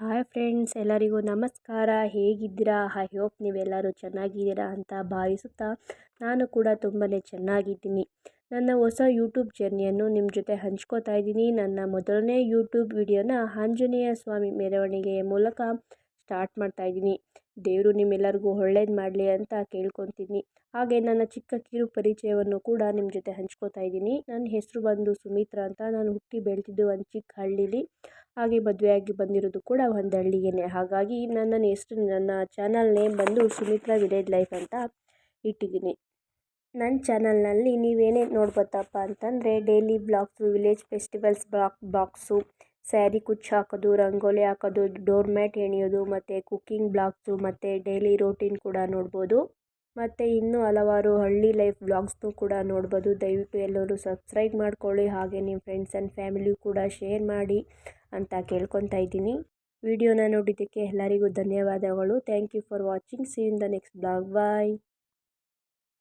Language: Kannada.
ಹಾಯ್ ಫ್ರೆಂಡ್ಸ್, ಎಲ್ಲರಿಗೂ ನಮಸ್ಕಾರ. ಹೇಗಿದ್ದೀರಾ? ಐ ಹೋಪ್ ನೀವೆಲ್ಲರೂ ಚೆನ್ನಾಗಿದ್ದೀರಾ ಅಂತ ಭಾವಿಸುತ್ತಾ ನಾನು ಕೂಡ ತುಂಬಾ ಚೆನ್ನಾಗಿದ್ದೀನಿ. ನನ್ನ ಹೊಸ ಯೂಟ್ಯೂಬ್ ಜರ್ನಿಯನ್ನು ನಿಮ್ಮ ಜೊತೆ ಹಂಚ್ಕೋತಾ ಇದ್ದೀನಿ. ನನ್ನ ಮೊದಲನೇ ಯೂಟ್ಯೂಬ್ ವಿಡಿಯೋನ ಆಂಜನೇಯ ಸ್ವಾಮಿ ಮೆರವಣಿಗೆಯ ಮೂಲಕ ಸ್ಟಾರ್ಟ್ ಮಾಡ್ತಾ ಇದ್ದೀನಿ. ದೇವರು ನಿಮ್ಮೆಲ್ಲರಿಗೂ ಒಳ್ಳೇದು ಮಾಡಲಿ ಅಂತ ಕೇಳ್ಕೊತೀನಿ. ಹಾಗೆ ನನ್ನ ಚಿಕ್ಕ ಕಿರು ಪರಿಚಯವನ್ನು ಕೂಡ ನಿಮ್ಮ ಜೊತೆ ಹಂಚ್ಕೋತಾ ಇದ್ದೀನಿ. ನನ್ನ ಹೆಸರು ಬಂದು ಸುಮಿತ್ರಾ ಅಂತ. ನಾನು ಹುಟ್ಟಿ ಬೆಳೆದಿದ್ದು ಒಂದು ಚಿಕ್ಕ ಹಳ್ಳೀಲಿ. ಹಾಗೆ ಮದುವೆಯಾಗಿ ಬಂದಿರೋದು ಕೂಡ ಒಂದು ಹಳ್ಳಿಗೇನೆ. ಹಾಗಾಗಿ ನನ್ನ ಹೆಸರು ನನ್ನ ಚಾನಲ್ ನೇಮ್ ಬಂದು ಸುಮಿತ್ರಾ ವಿಲೇಜ್ ಲೈಫ್ ಅಂತ ಇಟ್ಟಿದ್ದೀನಿ. ನನ್ನ ಚಾನಲ್ನಲ್ಲಿ ನೀವೇನೇನು ನೋಡ್ಬೋದಪ್ಪ ಅಂತಂದರೆ daily blogs village festivals block box sari ಕುಚ್ಚು ಹಾಕೋದು, ರಂಗೋಲಿ ಹಾಕೋದು ಡೋರ್ ಮ್ಯಾಟ್ ಎಣಿಯೋದು, ಮತ್ತು ಕುಕ್ಕಿಂಗ್ ಬ್ಲಾಗ್ಸು ಮತ್ತು ಡೈಲಿ ರೋಟೀನ್ ಕೂಡ ನೋಡ್ಬೋದು. ಮತ್ತು ಇನ್ನೂ ಹಲವಾರು ಹಳ್ಳಿ ಲೈಫ್ ಬ್ಲಾಗ್ಸ್ನು ಕೂಡ ನೋಡ್ಬೋದು. ದಯವಿಟ್ಟು ಎಲ್ಲರೂ ಸಬ್ಸ್ಕ್ರೈಬ್ ಮಾಡ್ಕೊಳ್ಳಿ. ಹಾಗೆ ನಿಮ್ಮ ಫ್ರೆಂಡ್ಸ್ ಆ್ಯಂಡ್ ಫ್ಯಾಮಿಲಿ ಕೂಡ ಶೇರ್ ಮಾಡಿ. ಅಂತ ಕೇಳ್ಕೊತಾ ಇದ್ದೀನಿ. ವಿಡಿಯೋನ ನೋಡಿದ್ದಕ್ಕೆ ಎಲ್ಲರಿಗೂ ಧನ್ಯವಾದಗಳು. Thank you for watching see in the next blog bye